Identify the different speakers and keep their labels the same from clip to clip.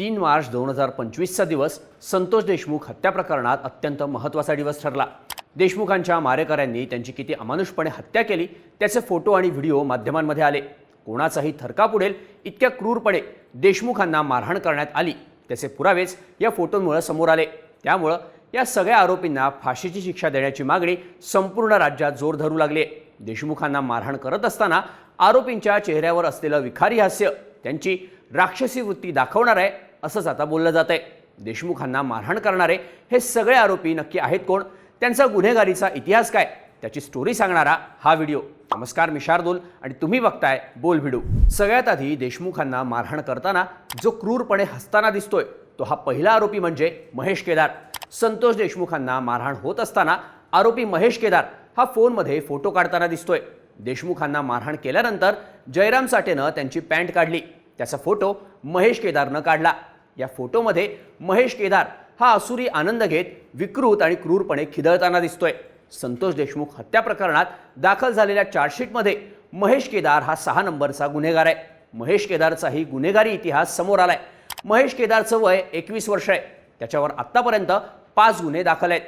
Speaker 1: तीन मार्च दोन हजार पंचवीसचा दिवस संतोष देशमुख हत्या प्रकरणात अत्यंत महत्त्वाचा दिवस ठरला. देशमुखांच्या मारेकऱ्यांनी त्यांची किती अमानुषपणे हत्या केली त्याचे फोटो आणि व्हिडिओ माध्यमांमध्ये आले. कोणाचाही थरका पुढेल इतक्या क्रूरपणे देशमुखांना मारहाण करण्यात आली. त्याचे पुरावेच या फोटोंमुळे समोर आले. त्यामुळं या सगळ्या आरोपींना फाशीची शिक्षा देण्याची मागणी संपूर्ण राज्यात जोर धरू लागली. देशमुखांना मारहाण करत असताना आरोपींच्या चेहऱ्यावर असलेलं विखारी हास्य त्यांची राक्षसी वृत्ती दाखवणार आहे. असंच आता बोललं जात आहे देशमुखांना मारहाण करणारे हे सगळे आरोपी नक्की आहेत कोण? त्यांचा गुन्हेगारीचा इतिहास काय? त्याची स्टोरी सांगणारा हा व्हिडिओ नमस्कार मी शार्दूल आणि तुम्ही बघताय बोल व्हिडिओ सगळ्यात आधी देशमुखांना मारहाण करताना जो क्रूरपणे हसताना दिसतोय तो हा पहिला आरोपी म्हणजे महेश केदार. संतोष देशमुखांना मारहाण होत असताना आरोपी महेश केदार हा फोनमध्ये फोटो काढताना दिसतोय. देशमुखांना मारहाण केल्यानंतर जयराम साठेनं त्यांची पॅन्ट काढली. त्याचा फोटो महेश केदारनं काढला. या फोटोमध्ये महेश केदार हा असुरी आनंद घेत विकृत आणि क्रूरपणे खिदळताना दिसतोय. संतोष देशमुख हत्या प्रकरणात दाखल झालेल्या चार्जशीटमध्ये महेश केदार हा सहा नंबरचा गुन्हेगार आहे. महेश केदारचाही गुन्हेगारी इतिहास समोर आलाय. महेश केदारचं वय एकवीस वर्ष आहे. त्याच्यावर आत्तापर्यंत पाच गुन्हे दाखल आहेत.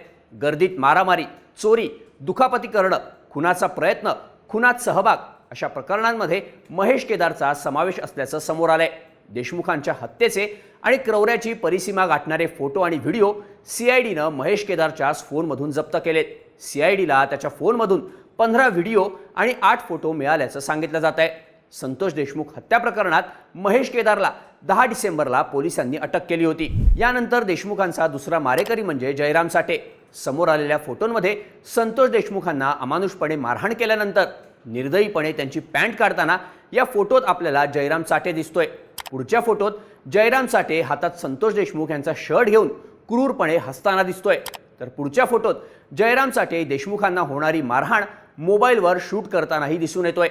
Speaker 1: गर्दीत मारामारी चोरी दुखापती करणं खुनाचा प्रयत्न खुनात सहभाग अशा प्रकरणांमध्ये महेश केदारचा समावेश असल्याचं समोर आलंय. देशमुखांच्या हत्येचे आणि क्रौऱ्याची परिसीमा गाठणारे फोटो आणि व्हिडिओ सीआयडीनं महेश केदारच्या फोनमधून जप्त केलेत. सीआयडीला त्याच्या फोनमधून पंधरा व्हिडिओ आणि आठ फोटो मिळाल्याचं सांगितलं जात आहे. संतोष देशमुख हत्या प्रकरणात महेश केदारला दहा डिसेंबरला पोलिसांनी अटक केली होती. यानंतर देशमुखांचा दुसरा मारेकरी म्हणजे जयराम साठे. समोर आलेल्या फोटोंमध्ये संतोष देशमुखांना अमानुषपणे मारहाण केल्यानंतर निर्दयीपणे त्यांची पॅन्ट काढताना या फोटोत आपल्याला जयराम साठे दिसतोय. पुढच्या फोटोत जयराम साठे हातात संतोष देशमुख यांचा शर्ट घेऊन क्रूरपणे हसताना दिसतोय. तर पुढच्या फोटोत जयराम साठे देशमुखांना होणारी मारहाण मोबाईलवर शूट करतानाही दिसून येतोय.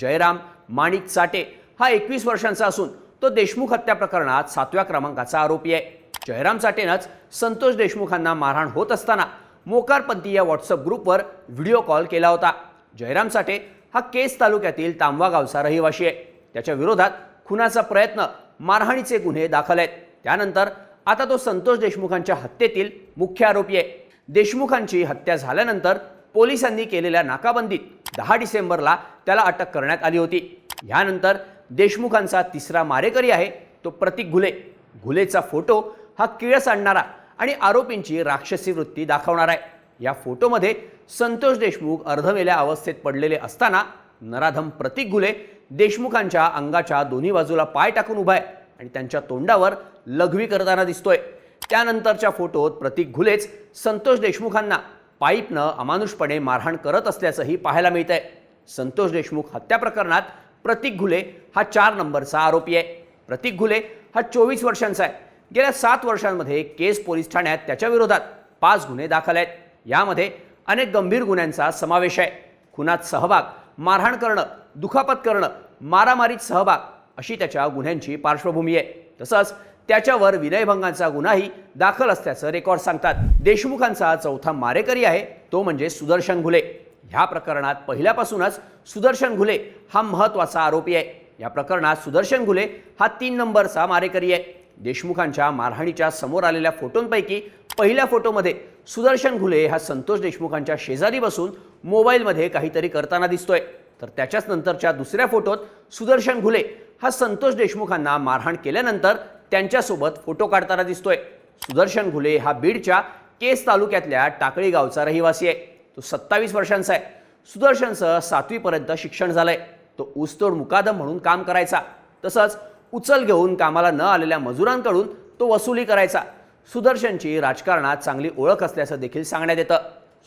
Speaker 1: जयराम माणिक साठे हा एकवीस वर्षांचा असून तो देशमुख हत्या प्रकरणात सातव्या क्रमांकाचा आरोपी आहे. जयराम साठेनंच संतोष देशमुखांना मारहाण होत असताना मोकारपंथी या व्हॉट्सअप ग्रुपवर व्हिडिओ कॉल केला होता. जयराम साठे हा केस तालुक्यातील तांबवा गावचा रहिवाशी आहे. त्याच्या विरोधात खुनाचा प्रयत्न मारहाणीचे गुन्हे दाखल आहेत. त्यानंतर आता तो संतोष देशमुखांच्या हत्येतील मुख्य आरोपी आहे. देशमुखांची हत्या झाल्यानंतर पोलिसांनी केलेल्या नाकाबंदीत दहा डिसेंबरला त्याला अटक करण्यात आली होती. यानंतर देशमुखांचा तिसरा मारेकरी आहे तो प्रतीक घुले. घुलेचा फोटो हा किळस आणणारा आणि आरोपींची राक्षसी वृत्ती दाखवणार आहे. या फोटोमध्ये संतोष देशमुख अर्धवेल्या अवस्थेत पडलेले असताना नराधम प्रतीक घुले देशमुखांच्या अंगाच्या दोन्ही बाजूला पाय टाकून उभा आहे आणि त्यांच्या तोंडावर लघवी करताना दिसतोय. त्यानंतरच्या फोटोत प्रतीक घुलेच संतोष देशमुखांना पाईपनं अमानुषपणे मारहाण करत असल्याचंही पाहायला मिळतंय. संतोष देशमुख हत्या प्रकरणात प्रतीक घुले हा चार नंबरचा आरोपी आहे. प्रतीक घुले हा चोवीस वर्षांचा आहे. गेल्या सात वर्षांमध्ये केस पोलीस ठाण्यात त्याच्या विरोधात पाच गुन्हे दाखल आहेत. यामध्ये अनेक गंभीर गुन्ह्यांचा समावेश आहे. खुनात सहभाग मारहाण करणं दुखापत करणं मारामारीत सहभाग अशी त्याच्या गुन्ह्यांची पार्श्वभूमी आहे. तसंच त्याच्यावर विनयभंगाचा गुन्हाही दाखल असल्याचं रेकॉर्ड सांगतात. देशमुखांचा चौथा मारेकरी आहे तो म्हणजे सुदर्शन घुले. ह्या प्रकरणात पहिल्यापासूनच सुदर्शन घुले हा महत्त्वाचा आरोपी आहे. या प्रकरणात सुदर्शन घुले हा तीन नंबरचा मारेकरी आहे. देशमुखांच्या मारहाणीच्या समोर आलेल्या फोटोंपैकी पहिल्या फोटोमध्ये सुदर्शन घुले हा संतोष देशमुखांच्या शेजारी बसून मोबाईलमध्ये काहीतरी करताना दिसतोय. तर त्याच्याच नंतरच्या दुसऱ्या फोटोत सुदर्शन घुले हा संतोष देशमुखांना मारहाण केल्यानंतर त्यांच्यासोबत फोटो काढताना दिसतोय. सुदर्शन घुले हा बीडच्या केस तालुक्यातल्या टाकळी गावचा रहिवासी आहे. तो सत्तावीस वर्षांचा आहे. सुदर्शनसह सातवीपर्यंत शिक्षण झालंय. तो ऊसतोड मुकादम म्हणून काम करायचा. तसंच उचल घेऊन कामाला न आलेल्या मजुरांकडून तो वसुली करायचा. सुदर्शनची राजकारणात चांगली ओळख असल्याचं देखील सांगण्यात येतं.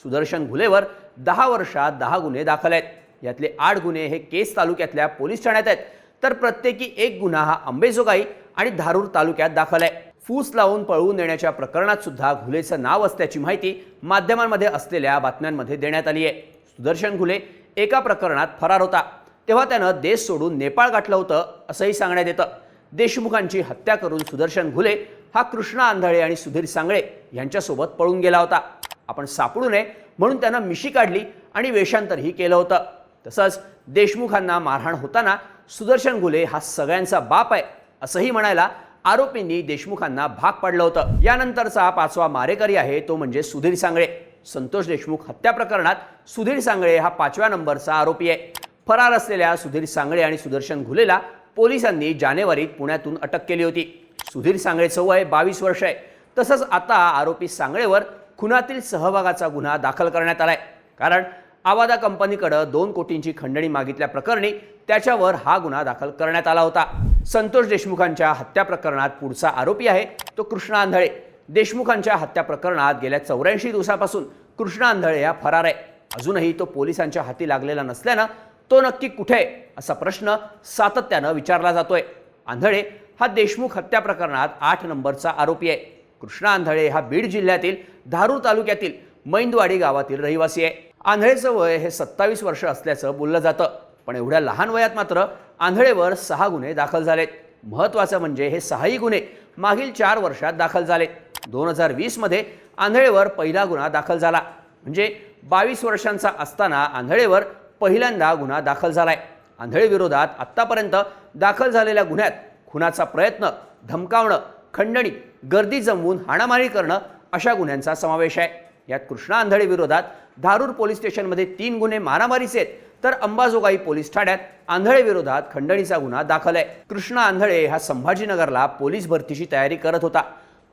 Speaker 1: सुदर्शन घुलेवर दहा वर्षात दहा गुन्हे दाखल आहेत. यातले आठ गुन्हे हे केस तालुक्यातल्या पोलीस ठाण्यात आहेत. तर प्रत्येकी एक गुन्हा हा अंबेजोगाई आणि धारूर तालुक्यात दाखल आहे. फूस लावून पळवून देण्याच्या प्रकरणात सुद्धा घुलेचं नाव असल्याची माहिती माध्यमांमध्ये असलेल्या बातम्यांमध्ये देण्यात आली आहे. सुदर्शन घुले एका प्रकरणात फरार होता. तेव्हा त्यानं देश सोडून नेपाळ गाठलं होतं असंही सांगण्यात येतं. देशमुखांची हत्या करून सुदर्शन घुले हा कृष्णा आंधळे आणि सुधीर सांगळे यांच्यासोबत पळून गेला होता. आपण सापडू नये म्हणून त्यानं मिशी काढली आणि वेषांतरही केलं होतं. तसंच देशमुखांना मारहाण होताना सुदर्शन घुले हा सगळ्यांचा बाप आहे असंही म्हणायला आरोपींनी देशमुखांना भाग पाडलं होतं. यानंतरचा पाचवा मारेकरी आहे तो म्हणजे सुधीर सांगळे. संतोष देशमुख हत्या प्रकरणात सुधीर सांगळे हा पाचव्या नंबरचा आरोपी आहे. फरार असलेल्या सुधीर सांगळे आणि सुदर्शन घुलेला पोलिसांनी जानेवारीत पुण्यातून अटक केली होती. सुधीर सांगळेचं वय बावीस वर्ष आहे. तसंच आता आरोपी सांगळेवर खुनातील सहभागाचा गुन्हा दाखल करण्यात आलाय. कारण आवादा कंपनीकडं दोन कोटींची खंडणी मागितल्याप्रकरणी त्याच्यावर हा गुन्हा दाखल करण्यात आला होता. संतोष देशमुखांच्या हत्या प्रकरणात पुढचा आरोपी आहे तो कृष्णा आंधळे. देशमुखांच्या हत्या प्रकरणात गेल्या चौऱ्याऐंशी दिवसापासून कृष्णा आंधळे हा फरार आहे. अजूनही तो पोलिसांच्या हाती लागलेला नसल्यानं तो नक्की कुठे आहे असा प्रश्न सातत्यानं विचारला जातोय. आंधळे हा देशमुख हत्या प्रकरणात आठ नंबरचा आरोपी आहे. कृष्णा आंधळे हा बीड जिल्ह्यातील धारूर तालुक्यातील मैंदवाडी गावातील रहिवासी आहे. आंधळेचं वय हे सत्तावीस वर्ष असल्याचं बोललं जातं. पण एवढ्या लहान वयात मात्र आंधळेवर सहा गुन्हे दाखल झालेत. महत्त्वाचं म्हणजे हे सहाही गुन्हे मागील चार वर्षात दाखल झाले. दोन हजार वीसमध्ये आंधळेवर पहिला गुन्हा दाखल झाला. म्हणजे बावीस वर्षांचा असताना आंधळेवर पहिल्यांदा गुन्हा दाखल झाला आहे विरोधात आत्तापर्यंत दाखल झालेल्या गुन्ह्यात खुनाचा प्रयत्न धमकावणं खंडणी गर्दी जमवून हाणामारी करणं अशा गुन्ह्यांचा समावेश आहे. यात कृष्णा आंधळेविरोधात धारूर पोलीस स्टेशनमध्ये तीन गुन्हे मारामारीचे आहेत. तर अंबाजोगाई पोलीस ठाण्यात आंधळे विरोधात खंडणीचा गुन्हा दाखल आहे. कृष्णा आंधळे हा संभाजीनगरला पोलीस भरतीची तयारी करत होता.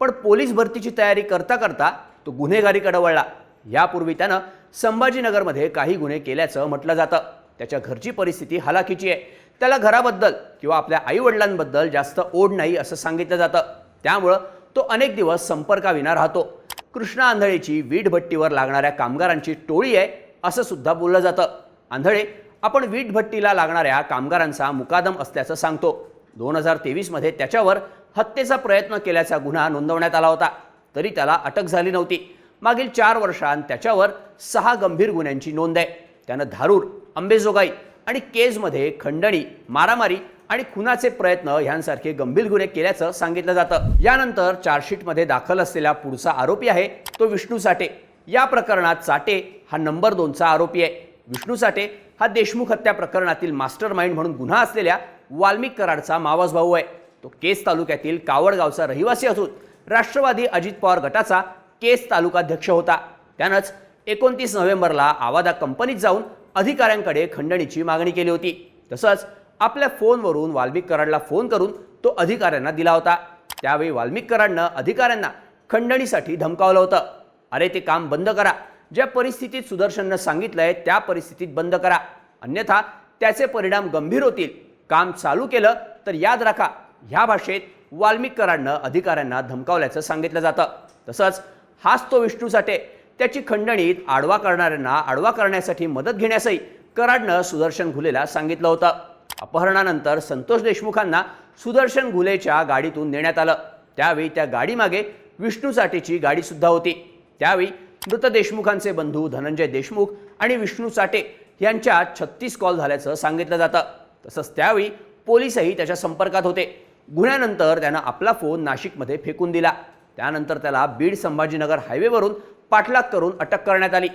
Speaker 1: पण पोलीस भरतीची तयारी करता करता तो गुन्हेगारीकडे वळला. यापूर्वी त्यानं संभाजीनगरमध्ये काही गुन्हे केल्याचं म्हटलं जातं. त्याच्या घरची परिस्थिती हलाखीची आहे. त्याला घराबद्दल किंवा आपल्या आईवडिलांबद्दल जास्त ओढ नाही असं सांगितलं जातं. त्यामुळं तो अनेक दिवस संपर्काविना राहतो. कृष्णा आंधळेची वीटभट्टीवर लागणाऱ्या कामगारांची टोळी आहे असं सुद्धा बोललं जातं. आंधळे आपण वीटभट्टीला लागणाऱ्या कामगारांचा मुकादम असल्याचं सांगतो. दोन हजार तेवीसमध्ये त्याच्यावर हत्येचा प्रयत्न केल्याचा गुन्हा नोंदवण्यात आला होता. तरी त्याला अटक झाली नव्हती. मागील चार वर्षांत त्याच्यावर सहा गंभीर गुन्ह्यांची नोंद आहे. त्यानं धारूर अंबेजोगाई आणि केजमध्ये खंडणी मारामारी आणि खुनाचे प्रयत्न ह्यांसारखे गंभीर गुन्हे केल्याचं सांगितलं जातं. यानंतर चार्जशीटमध्ये दाखल असलेला पुढचा आरोपी आहे तो विष्णू साठे. या प्रकरणात चाटे हा नंबर दोनचा आरोपी आहे. विष्णू साठे हा देशमुख हत्या प्रकरणातील मास्टर माइंड म्हणून गुन्हा असलेल्या वाल्मिक कराडचा मावस भाऊ आहे. तो केस तालुक्यातील कावडगावचा रहिवासी असून राष्ट्रवादी अजित पवार गटाचा केस तालुकाध्यक्ष होता. त्यानंच एकोणतीस नोव्हेंबरला आवादा कंपनीत जाऊन अधिकाऱ्यांकडे खंडणीची मागणी केली होती. तसंच आपल्या फोनवरून वाल्मिक कराडला फोन करून तो अधिकाऱ्यांना दिला होता. त्यावेळी वाल्मिक कराडनं अधिकाऱ्यांना खंडणीसाठी धमकावलं होतं. अरे ते काम बंद करा. ज्या परिस्थितीत सुदर्शननं सांगितलंय त्या परिस्थितीत बंद करा. अन्यथा त्याचे परिणाम गंभीर होतील. काम चालू केलं तर याद राखा ह्या भाषेत वाल्मिक कराडनं अधिकाऱ्यांना धमकावल्याचं सांगितलं जातं. तसंच हाच तो विष्णू साठे. त्याची खंडणीत आडवा करणाऱ्यांना आडवा करण्यासाठी मदत घेण्यासही कराडनं सुदर्शन घुलेला सांगितलं होतं. अपहरणानंतर संतोष देशमुखांना सुदर्शन घुलेच्या गाडीतून नेण्यात आलं. त्यावेळी त्या गाडीमागे विष्णू साठेची गाडीसुद्धा होती. त्यावेळी मृत देशमुखांचे बंधू धनंजय देशमुख आणि विष्णू साठे यांच्या छत्तीस कॉल झाल्याचं सांगितलं जातं. तसंच त्यावेळी पोलीसही त्याच्या संपर्कात होते. गुन्ह्यानंतर त्यानं आपला फोन नाशिकमध्ये फेकून दिला. त्यानंतर त्याला बीड संभाजीनगर हायवेवरून पाठलाग करून अटक करण्यात आली.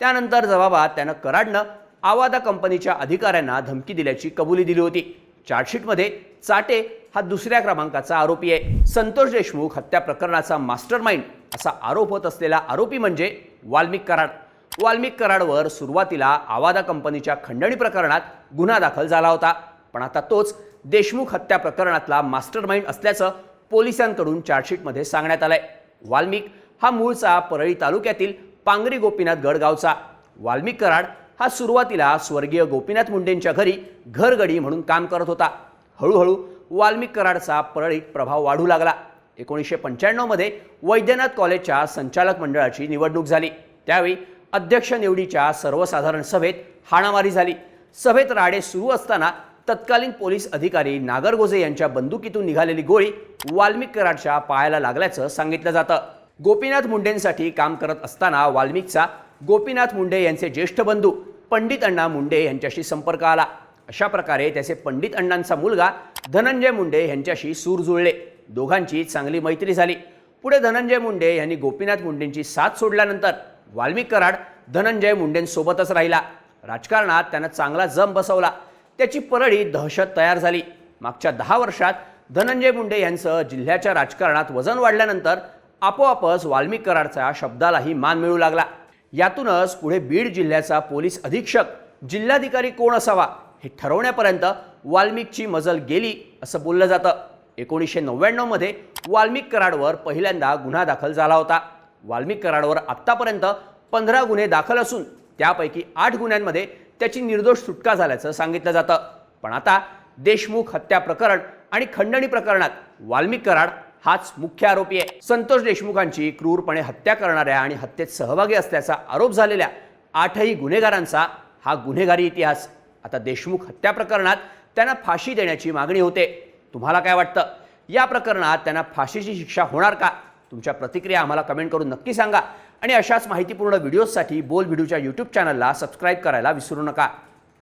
Speaker 1: त्यानंतर जबाबात त्यानं कराडनं आवादा कंपनीच्या अधिकाऱ्यांना धमकी दिल्याची कबुली दिली होती. चार्जशीटमध्ये चाटे हा दुसऱ्या क्रमांकाचा आरोपी आहे. संतोष देशमुख हत्या प्रकरणाचा मास्टर माइंड असा आरोप होत असलेला आरोपी म्हणजे वाल्मिक कराड. वाल्मिक कराडवर सुरुवातीला आवादा कंपनीच्या खंडणी प्रकरणात गुन्हा दाखल झाला होता. पण आता तोच देशमुख हत्या प्रकरणातला मास्टर माइंड असल्याचं पोलिसांकडून चार्जशीटमध्ये सांगण्यात आलंय. वाल्मिक हा मूळचा परळी तालुक्यातील पांगरी गोपीनाथ गडगावचा. वाल्मिक कराड हा सुरुवातीला स्वर्गीय गोपीनाथ मुंडेंच्या घरी घरगडी म्हणून काम करत होता. हळूहळू वाल्मिक कराडचा परळीत प्रभाव वाढू लागला. एकोणीसशे पंच्याण्णवमध्ये वैद्यनाथ कॉलेजच्या संचालक मंडळाची निवडणूक झाली. त्यावेळी अध्यक्ष निवडीच्या सर्वसाधारण सभेत हाणामारी झाली. सभेत राडे सुरू असताना तत्कालीन पोलीस अधिकारी नागरगोजे यांच्या बंदुकीतून निघालेली गोळी वाल्मिक कराडच्या पायाला लागल्याचं सांगितलं जातं. गोपीनाथ मुंडेंसाठी काम करत असताना वाल्मिकचा गोपीनाथ मुंडे यांचे ज्येष्ठ बंधू पंडित अण्णा मुंडे यांच्याशी संपर्क आला. अशा प्रकारे त्याचे पंडित अण्णांचा मुलगा धनंजय मुंडे यांच्याशी सूर जुळले. दोघांची चांगली मैत्री झाली. पुढे धनंजय मुंडे यांनी गोपीनाथ मुंडेंची साथ सोडल्यानंतर वाल्मिक कराड धनंजय मुंडेंसोबतच राहिला. राजकारणात त्यानं चांगला जम बसवला. त्याची परळी दहशत तयार झाली. मागच्या दहा वर्षात धनंजय मुंडे यांचं जिल्ह्याच्या राजकारणात वजन वाढल्यानंतर आपोआपच वाल्मिक कराडच्या शब्दालाही मान मिळू लागला. यातूनच पुढे बीड जिल्ह्याचा पोलीस अधीक्षक जिल्हाधिकारी कोण असावा हे ठरवण्यापर्यंत वाल्मिकची मजल गेली असं बोललं जातं. एकोणीसशे नव्याण्णवमध्ये वाल्मिक कराडवर पहिल्यांदा गुन्हा दाखल झाला होता. वाल्मिक कराडवर आत्तापर्यंत पंधरा गुन्हे दाखल असून त्यापैकी आठ गुन्ह्यांमध्ये त्याची निर्दोष सुटका झाल्याचं सांगितलं जातं. पण आता देशमुख हत्या प्रकरण आणि खंडणी प्रकरणात वाल्मिक कराड हाच मुख्य आरोपी आहे. संतोष देशमुखांची क्रूरपणे हत्या करणाऱ्या आणि हत्येत सहभागी असल्याचा आरोप झालेल्या आठही गुन्हेगारांचा हा गुन्हेगारी इतिहास. आता देशमुख हत्या प्रकरणात त्यांना फाशी देण्याची मागणी होते. तुम्हाला काय वाटतं? या प्रकरणात त्यांना फाशीची शिक्षा होणार का? तुमच्या प्रतिक्रिया आम्हाला कमेंट करून नक्की सांगा. आणि अशाच माहितीपूर्ण व्हिडिओजसाठी बोल व्हिडिओच्या यूट्यूब चॅनलला सबस्क्राईब करायला विसरू नका.